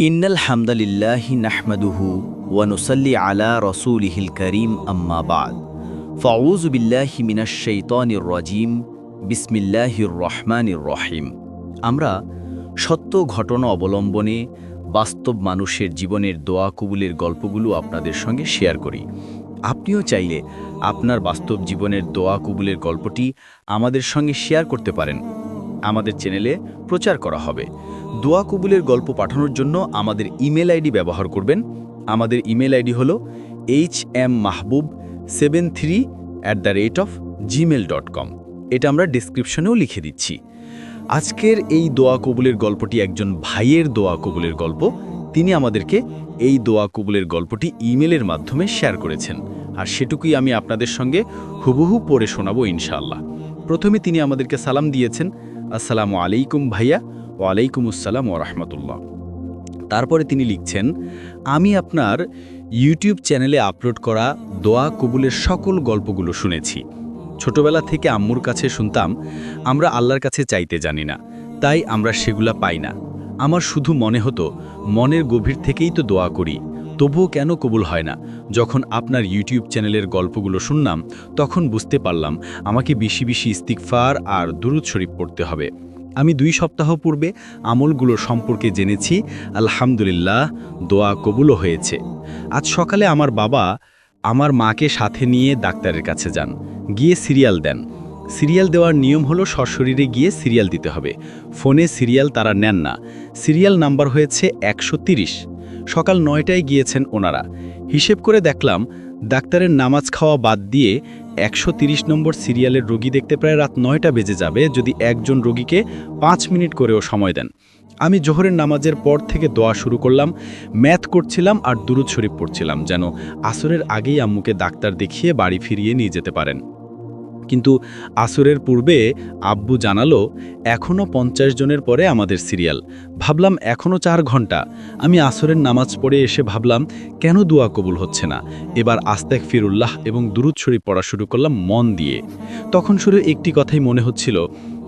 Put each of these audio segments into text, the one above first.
ইন্নাল হামদালিল্লাহি নাহমাদুহু ওয়ানুসাল্লি আলা রসুলিহিল করিম আম্মা বাদ। ফাউযু বিল্লাহি মিনাশ শাইতানির রাজিম। বিসমিল্লাহির রহমানির রহিম। আমরা সত্য ঘটনা অবলম্বনে বাস্তব মানুষের জীবনের দোয়া কবুলের গল্পগুলো আপনাদের সঙ্গে শেয়ার করি। আপনিও চাইলে আপনার বাস্তব জীবনের দোয়া কবুলের গল্পটি আমাদের সঙ্গে শেয়ার করতে পারেন। আমাদের চ্যানেলে প্রচার করা হবে। দোয়া কবুলের গল্প পাঠানোর জন্য আমাদের ইমেল আইডি ব্যবহার করবেন। আমাদের ইমেল আইডি হল H M Mahbub seven three at the rate of Gmail dot com. এটা আমরা ডিসক্রিপশনেও লিখে দিচ্ছি। আজকের এই দোয়া কবুলের গল্পটি একজন ভাইয়ের দোয়া কবুলের গল্প। তিনি আমাদেরকে এই দোয়া কবুলের গল্পটি ইমেলের মাধ্যমে শেয়ার করেছেন। আর সেটুকুই আমি আপনাদের সঙ্গে হুবহু পড়ে শোনাবো ইনশাআল্লাহ। প্রথমে তিনি আমাদেরকে সালাম দিয়েছেন। আসসালামু আলাইকুম ভাইয়া, ওয়ালাইকুম আসসালাম ও রহমতুল্লাহ। তারপরে তিনি লিখছেন, আমি আপনার ইউটিউব চ্যানেলে আপলোড করা দোয়া কবুলের সকল গল্পগুলো শুনেছি। ছোটবেলা থেকে আম্মুর কাছে শুনতাম, আমরা আল্লাহর কাছে চাইতে জানি না, তাই আমরা সেগুলা পাই না। আমার শুধু মনে হতো, মনের গভীর থেকেই তো দোয়া করি। তবুও কেন কবুল হয় না? যখন আপনার ইউটিউব চ্যানেলের গল্পগুলো শুনলাম, তখন বুঝতে পারলাম আমাকে বেশি বেশি ইস্তিকফার আর দুরুদ শরীফ পড়তে হবে। আমি দুই সপ্তাহ পূর্বে আমলগুলো সম্পর্কে জেনেছি, আলহামদুলিল্লাহ, দোয়া কবুলও হয়েছে। আজ সকালে আমার বাবা আমার মাকে সাথে নিয়ে ডাক্তারের কাছে যান, গিয়ে সিরিয়াল দেন। সিরিয়াল দেওয়ার নিয়ম হলো সশরীরে গিয়ে সিরিয়াল দিতে হবে। ফোনে সিরিয়াল তারা নেন না। সিরিয়াল নাম্বার হয়েছে একশো সকাল নয়টায় গিয়েছেন ওনারা। হিসেব করে দেখলাম, ডাক্তারের নামাজ খাওয়া বাদ দিয়ে একশো নম্বর সিরিয়ালের রোগী দেখতে প্রায় রাত নয়টা বেজে যাবে যদি একজন রোগীকে পাঁচ মিনিট করেও সময় দেন। আমি জোহরের নামাজের পর থেকে দোয়া শুরু করলাম, ম্যাথ করছিলাম আর দুরুদ শরীফ পড়ছিলাম যেন আসরের আগেই আম্মুকে ডাক্তার দেখিয়ে বাড়ি ফিরিয়ে নিয়ে যেতে পারেন। কিন্তু আসরের পূর্বে আব্বু জানালো এখনও পঞ্চাশ জনের পরে আমাদের সিরিয়াল। ভাবলাম এখনও চার ঘণ্টা। আমি আসরের নামাজ পড়ে এসে ভাবলাম, কেন দোয়া কবুল হচ্ছে না? এবার আস্তেক ফিরুল্লাহ এবং দুরুৎসরী পড়া শুরু করলাম মন দিয়ে। তখন শুরু একটি কথাই মনে হচ্ছিল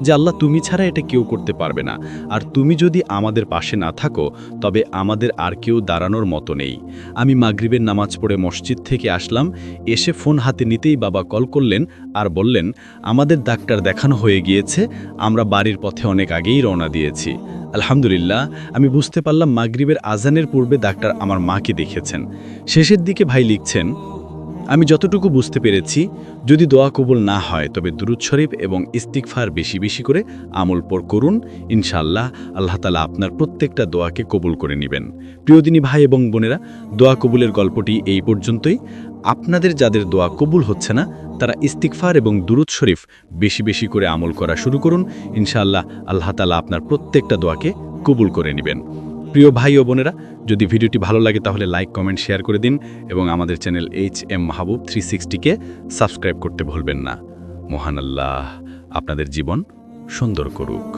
যে আল্লাহ তুমি ছাড়া এটা কেউ করতে পারবে না। আর তুমি যদি আমাদের পাশে না থাকো, তবে আমাদের আর কেউ দাঁড়ানোর মতো নেই। আমি মাগরিবের নামাজ পড়ে মসজিদ থেকে আসলাম, এসে ফোন হাতে নিতেই বাবা কল করলেন আর বললেন, আমাদের ডাক্তার দেখানো হয়ে গিয়েছে, আমরা বাড়ির পথে অনেক আগেই রওনা দিয়েছি। আলহামদুলিল্লাহ, আমি বুঝতে পারলাম মাগরিবের আজানের পূর্বে ডাক্তার আমার মাকে দেখেছেন। শেষের দিকে ভাই লিখছেন আমি যতটুকু বুঝতে পেরেছি, যদি দোয়া কবুল না হয়, তবে দুরুদ শরীফ এবং ইস্তিকফার বেশি বেশি করে আমল পর করুন। ইনশাল্লাহ আল্লাহ তালা আপনার প্রত্যেকটা দোয়াকে কবুল করে নেবেন। প্রিয়দিনী ভাই এবং বোনেরা, দোয়া কবুলের গল্পটি এই পর্যন্তই। আপনাদের যাদের দোয়া কবুল হচ্ছে না, তারা ইস্তিকফার এবং দুরুদ শরীফ বেশি বেশি করে আমল করা শুরু করুন। ইনশাআল্লাহ আল্লাহ তালা আপনার প্রত্যেকটা দোয়াকে কবুল করে নেবেন। প্রিয় ভাই ও বোনেরা, যদি ভিডিওটি ভালো লাগে তাহলে লাইক, কমেন্ট, শেয়ার করে দিন এবং আমাদের channel H M Mahbub three সিক্সটিকে subscribe করতে ভুলবেন না। মহান আল্লাহ আপনাদের জীবন সুন্দর করুক।